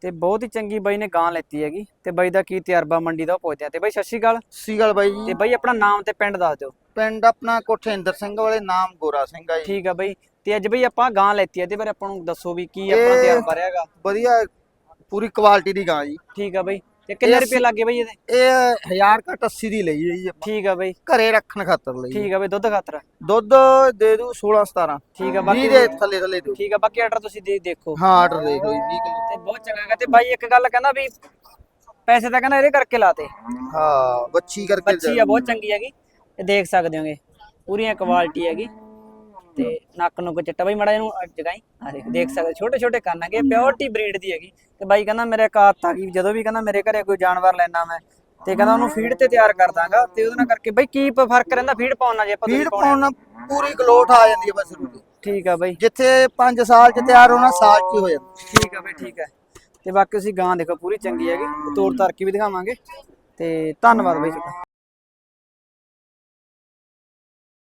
ਤੇ ਬਹੁਤ ਹੀ ਚੰਗੀ ਬਾਈ ਨੇ ਗਾਂ ਲੈਤੀ ਹੈਗੀ। ਤੇ ਬਾਈ ਦਾ ਕੀ ਤਜਰਬਾ ਮੰਡੀ ਦਾ ਉਹ ਪੁੱਛਦੇ ਆ ਤੇ ਬਾਈ ਸਤਿ ਸ਼੍ਰੀ ਅਕਾਲ। ਸਤਿ ਗੱਲ ਬਾਈ ਤੇ ਜੀ ਬਾਈ ਆਪਣਾ ਨਾਮ ਤੇ ਪਿੰਡ ਦੱਸ ਦਿਓ। ਪਿੰਡ ਆਪਣਾ ਕੋਠੇਂਦਰ ਸਿੰਘ ਵਾਲੇ ਨਾਮ ਗੋਰਾ ਸਿੰਘ ਆ ਜੀ। ਠੀਕ ਆ ਬਾਈ। ਤੇ ਅੱਜ ਬਾਈ ਆਪਾਂ ਗਾਂ ਲੈਤੀ ਹੈ ਇਹਦੇ ਬਾਰੇ ਆਪਾਂ ਨੂੰ ਦੱਸੋ ਵੀ ਕੀ ਆਪਣਾ ਇਹ- ਤਜਰਬਾ ਰਿਹਾਗਾ ਵਧੀਆ ਪੂਰੀ ਕੁਆਲਿਟੀ ਦੀ ਗਾਂ ਜੀ। ਠੀਕ ਆ ਬਾਈ। ਤੇ ਕਿੰਨੇ ਰੁਪਏ ਲੱਗੇ ਬਾਈ ਇਹਦੇ? ਇਹ 1000 ਘੱਟ 80 ਦੀ ਲਈ ਜੀ ਆਪਾਂ। ਠੀਕ ਆ ਬਾਈ। ਘਰੇ ਰੱਖਣ ਖਾਤਰ ਲਈ। ਠੀਕ ਆ ਬਾਈ ਦੁੱਧ ਖਾਤਰ। ਦੁੱਧ ਦੇ ਦੂ 16 17 ਠੀਕ ਆ 20 ਬਾਕੀ ਦੇ ਥੱਲੇ ਥੱਲੇ ਦਿਓ। ਠੀਕ ਆ ਬਾਕੀ ਆਰਡਰ ਤੁਸੀਂ ਦੇ ਦੇਖੋ। ਹਾਂ ਆਰਡਰ ਦੇਖ ਲਓ ਜੀ 20 ਕਿਲੋ। ਤੇ ਬਹੁਤ ਚੰਗਾ ਤੇ ਬਾਈ ਇੱਕ ਗੱਲ ਕਹਿੰਦਾ ਵੀ ਪੈਸੇ ਤਾਂ ਕਹਿੰਦਾ ਇਹਦੇ ਕਰਕੇ ਲਾਤੇ। ਹਾਂ ਬੱਚੀ ਕਰਕੇ ਬੱਚੀ ਆ ਬਹੁਤ ਚੰਗੀ ਹੈਗੀ। ਇਹ ਦੇਖ ਸਕਦੇ ਹੋਗੇ। ਪੂਰੀਆਂ ਕੁਆਲਿਟੀ ਹੈਗੀ। ਤੇ ਨੱਕ ਨੂੰ ਚਿੱਟਾ। ਬਾਈ ਮੜਾ ਇਹਨੂੰ ਜਗਾਈ। ਆ ਦੇਖ ਦੇਖ ਸਕਦੇ ਛੋਟੇ ਛੋਟੇ ਕੰਨ ਹੈਗੇ। ਪਿਓਰਟੀ ਬਰੀਡ ਦੀ ਹੈਗੀ। ਤੇ ਬਾਈ ਕਹਿੰਦਾ ਮੇਰੇ ਇੱਕ ਆਦਤ ਆ ਗਈ ਜਦੋਂ ਵੀ ਕਹਿੰਦਾ ਮੇਰੇ ਘਰੇ ਕੋਈ ਜਾਨਵਰ ਲੈਣਾ ਮੈਂ ਤੇ ਕਹਿੰਦਾ ਉਹਨੂੰ ਫੀਡ ਤੇ ਤਿਆਰ ਕਰ ਦਾਂਗਾ ਤੇ ਉਹਦੇ ਨਾਲ ਕਰਕੇ ਬਾਈ ਕੀ ਫ਼ਰਕ ਰਹਿੰਦਾ ਫੀਡ ਪਾਉਣ ਨਾਲ ਜੇ ਆਪਾਂ ਫੀਡ ਪਾਉਣੇ ਆ? ਨਾਲ ਪੂਰੀ ਗਲੋਟ ਆ ਜਾਂਦੀ ਹੈ ਬਸ ਰੂਟੀ। ਠੀਕ ਆ ਬਾਈ। ਜਿੱਥੇ 5 ਸਾਲ ਚ ਤਿਆਰ ਹੋਣਾ ਸਾਲ ਚ ਹੀ ਹੋ ਜਾਂਦਾ। ਠੀਕ ਆ ਬਈ ਠੀਕ ਹੈ ਤੇ ਬਾਕੀ ਤੁਸੀਂ ਗਾਂ ਦੇਖੋ ਪੂਰੀ ਚੰਗੀ ਹੈਗੀ। ਤੋੜ ਧਰ ਕੇ ਵੀ ਦਿਖਾਵਾਂਗੇ। ਤੇ ਧੰਨਵਾਦ ਬਈ ਤੁਹਾਡਾ।